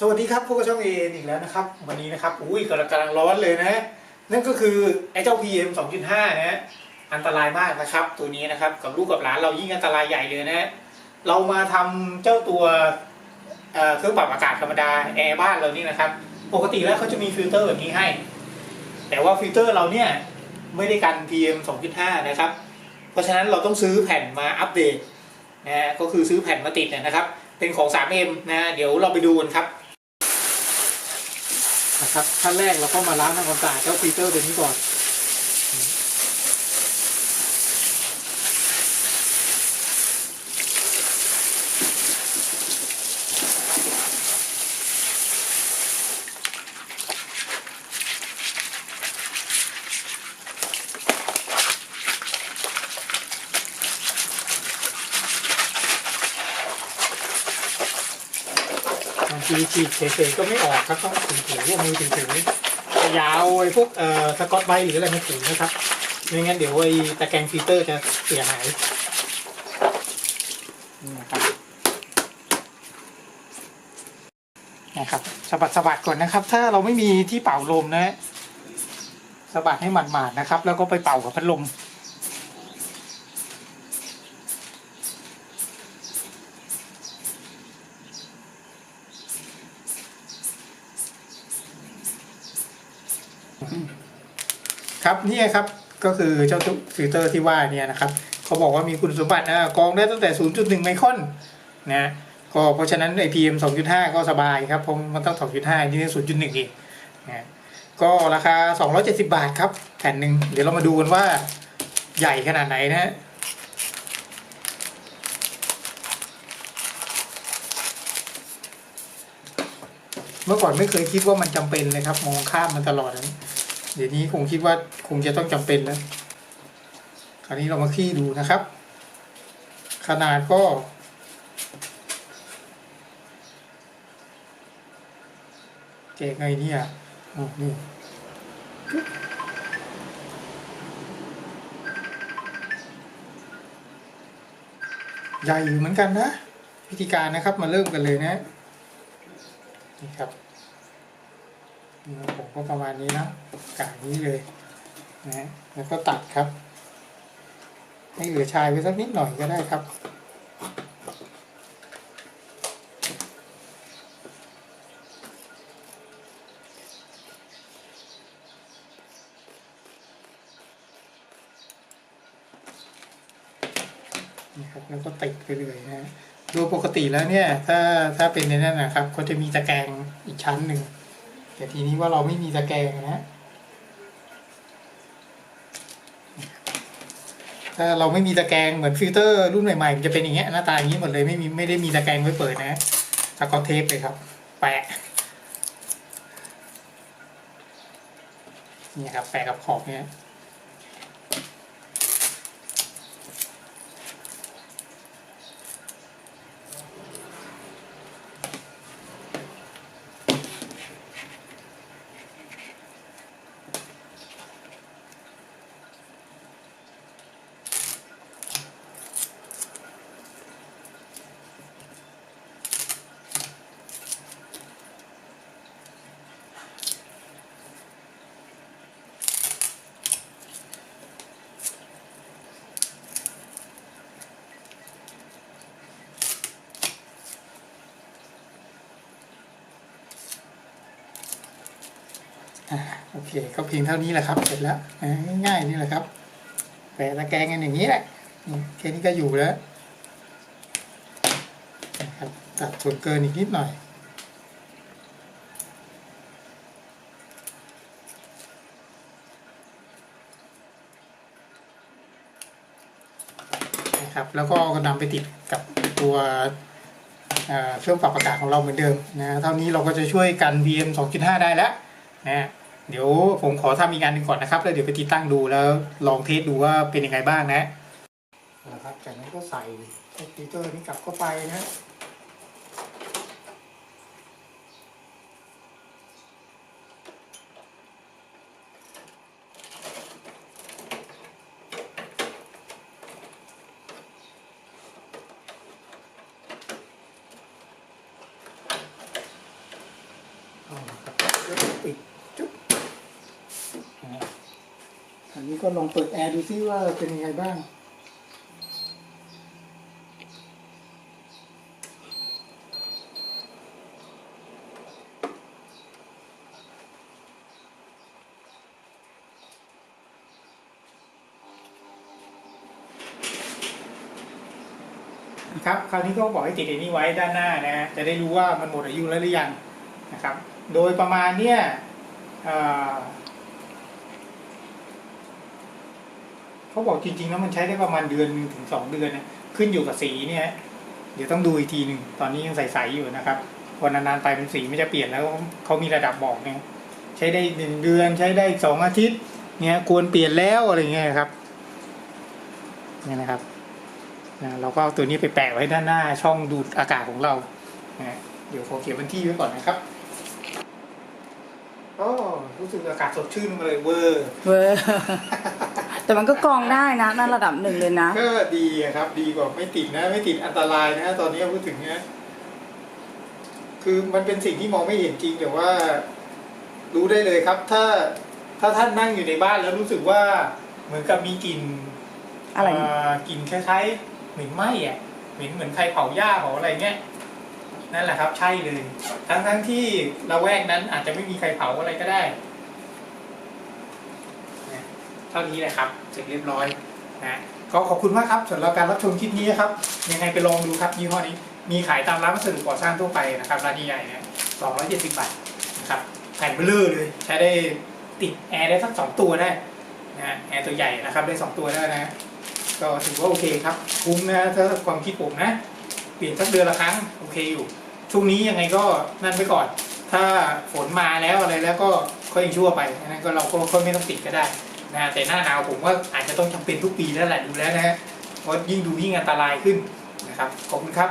สวัสดีครับพวกบช่องเออีกแล้วนะครับ วันนี้นะครับอุ้ยกำลังกำลังร้อนเลยนะ นั่นก็คือไอ้เจ้า PM 2.5นะฮะอันตรายมากนะครับ ตัวนี้นะครับกับลูกกับหลานเรายิ่งอันตรายใหญ่เลยนะเรามาทำเจ้าตัวเเครื่องปรับอากาศธรรมดาแอร์บ้านเรานี่นะครับ ปกติแล้วเขาจะมีฟิลเตอร์แบบนี้ให้ แต่ว่าฟิลเตอร์เราเนี่ยไม่ได้กัน PM 2.5 นะครับ เพราะฉะนั้นเราต้องซื้อแผ่นมาอัปเดตนะก็คือซื้อแผ่นมาติดนะครับ เป็นของ 3M นะเดี๋ยวเราไปดูกันครับ นะครับขั้นแรกเราก็มาล้างทำความสะอาดเจ้าฟิลเตอร์ตัวนี้ก่อน บางทีฉีเฉยๆก็ไม่ออกครับต้องถือถือว่ามือถือถือยาวไอ้พวกเอ่อสกอตไบหรืออะไรมาถือนะครับไม่งั้นเดี๋ยวไอ้ตะแกรงฟิลเตอร์จะเสียหายนี่นะครับนะครับสะบัดสะบัดก่อนนะครับ ถ้าเราไม่มีที่เป่าลมนะสะบัดให้มันๆนะครับ แล้วก็ไปเป่ากับพัดลม ครับนี่ครับก็คือเจ้าฟิลเตอร์ที่ว่าเนี่ยนะครับเขาบอกว่ามีคุณสมบัตินะกรองได้ตั้งแต่ 0.1 ไมครอนนะก็เพราะฉะนั้นไอพีเอ็ม2.5ก็สบายครับเพราะมันต้อง2.5นี่0.1เองนะก็ราคา270บาทครับแผ่นหนึ่งเดี๋ยวเรามาดูกันว่าใหญ่ขนาดไหนนะฮะเมื่อก่อนไม่เคยคิดว่ามันจำเป็นเลยครับ มองข้ามมันตลอดนะ เดี๋ยวนี้คงคิดว่าคงจะต้องจำเป็นแล้วคราวนี้เรามาขี้ดูนะครับ ขนาดก็เจ๊ไงเนี่ยโอ้นี่ใหญ่อยู่เหมือนกันนะ วิธีการนะครับมาเริ่มกันเลยนะนี่ครับ ผมก็ประมาณนี้นะกานี้เลยนะแล้วก็ตัดครับให้เหลือชายไว้สักนิดหน่อยก็ได้ครับนี่ครับแล้วก็ติดไปเลยนะโดยปกติแล้วเนี่ย ถ้าถ้าเป็นในนั้นนะครับ ก็จะมีตะแกรงอีกชั้นหนึ่ง แต่ทีนี้ว่าเราไม่มีตะแกรงนะ ถ้าเราไม่มีตะแกรงเหมือนฟิลเตอร์รุ่นใหม่ๆมันจะเป็นอย่างเงี้ยหน้าตาอย่างนี้หมดเลยไม่มีไม่ได้มีตะแกรงไว้เปิดนะตะกอเทปเลยครับ แปะนี่ครับแปะกับขอบเนี้ย โอเคก็เพียงเท่านี้แหละครับ เสร็จแล้วง่ายๆนี่แหละครับแปะตะแกรงกันอย่างนี้แหละแค่นี้ก็อยู่แล้วนะครับตัดส่วนเกินอีกนิดหน่อยนะครับแล้วก็นำไปติดกับตัวเอ่อเครื่องปรับอากาศของเราเหมือนเดิมนะเท่านี้เราก็จะช่วยกัน VM 2.5 ได้แล้วนะ เดี๋ยวผมขอทำอีกงานหนึ่งก่อนนะครับแล้วเดี๋ยวไปติดตั้งดูแล้วลองเทสดูว่าเป็นยังไงบ้างนะนะครับจากนั้นก็ใส่คอมพิวเตอร์นี้กลับเข้าไปนะ ก็ลองเปิดแอร์ดูซิว่าเป็นยังไงบ้าง นะครับ คราวนี้ก็บอกให้ติดไอ้นี้ไว้ด้านหน้านะฮะจะได้รู้ว่ามันหมดอายุแล้วหรือยังนะครับ โดยประมาณเนี่ย เขาบอกจริงๆแล้วมันใช้ได้ประมาณเดือนหนึ่งถึงสองเดือนนะขึ้นอยู่กับสีเนี่ยเดี๋ยวต้องดูอีกทีหนึ่งตอนนี้ยังใสๆอยู่นะครับพอนานๆไปมันสีไม่จะเปลี่ยนแล้วเขามีระดับบอกเนี่ยใช้ได้หนึ่งเดือนใช้ได้สองอาทิตย์เนี่ยควรเปลี่ยนแล้วอะไรเงี้ยครับเนี่ยนะครับนะเราก็เอาตัวนี้ไปแปะไว้ด้านหน้าช่องดูดอากาศของเรานะเดี๋ยวขอเขียนวันที่ไว้ก่อนนะครับก็รู้สึกอากาศสดชื่นมาเลยเวอร์เวอร์ แต่มันก็กรองได้นะนั่นระดับหนึ่งเลยนะ ก็ดีอะครับ ดีกว่าไม่ติดนะ ไม่ติดอันตรายนะตอนนี้พูดถึงเนี้ยคือมันเป็นสิ่งที่มองไม่เห็นจริงแต่ว่า รู้ได้เลยครับ ถ้าถ้าท่านนั่งอยู่ในบ้านแล้วรู้สึกว่าเหมือนกับมีกลิ่นอะไรนะเกลิ่นคล้ายๆเหม็นไหม้อะเหม็นเหมือนใครเผาหญ้าเผาอะไรเงี้ยนั่นแหละครับ ใช่เลย ทั้งทั้งๆที่ละแวกนั้นอาจจะไม่มีใครเผาอะไรก็ได้นะ เท่านี้แหละครับเสร็จเรียบร้อยนะก็ขอบคุณมากครับสำหรับการรับชมคลิปนี้ครับ ยังไงไปลองดูครับยี่ห้อนี้มีขายตามร้านวัสดุก่อสร้างทั่วไปนะครับร้านใหญ่ๆนะสองร้อยเจ็ดสิบบาทนะครับแผ่นเบลเลอเลย ใช้ได้ติดแอร์ได้สักสองตัวได้นะฮะแอร์ตัวใหญ่นะครับได้สองตัวได้นะก็ถือว่าโอเคครับคุ้มนะถ้าความคิดผมนะเปลี่ยนสักเดือนละครั้งโอเคอยู่ช่วงนี้ยังไงก็นั่นไปก่อน ถ้าฝนมาแล้วอะไรแล้วก็ค่อยยังชั่วไปอันนั้นก็เราก็ค่อยไม่ต้องติดก็ได้ นะแต่หน้าหนาวผมว่าอาจจะต้องจำเป็นทุกปีแล้วแหละดูแล้วนะฮะเพราะยิ่งดูยิ่งอันตรายขึ้นนะครับขอบคุณครับ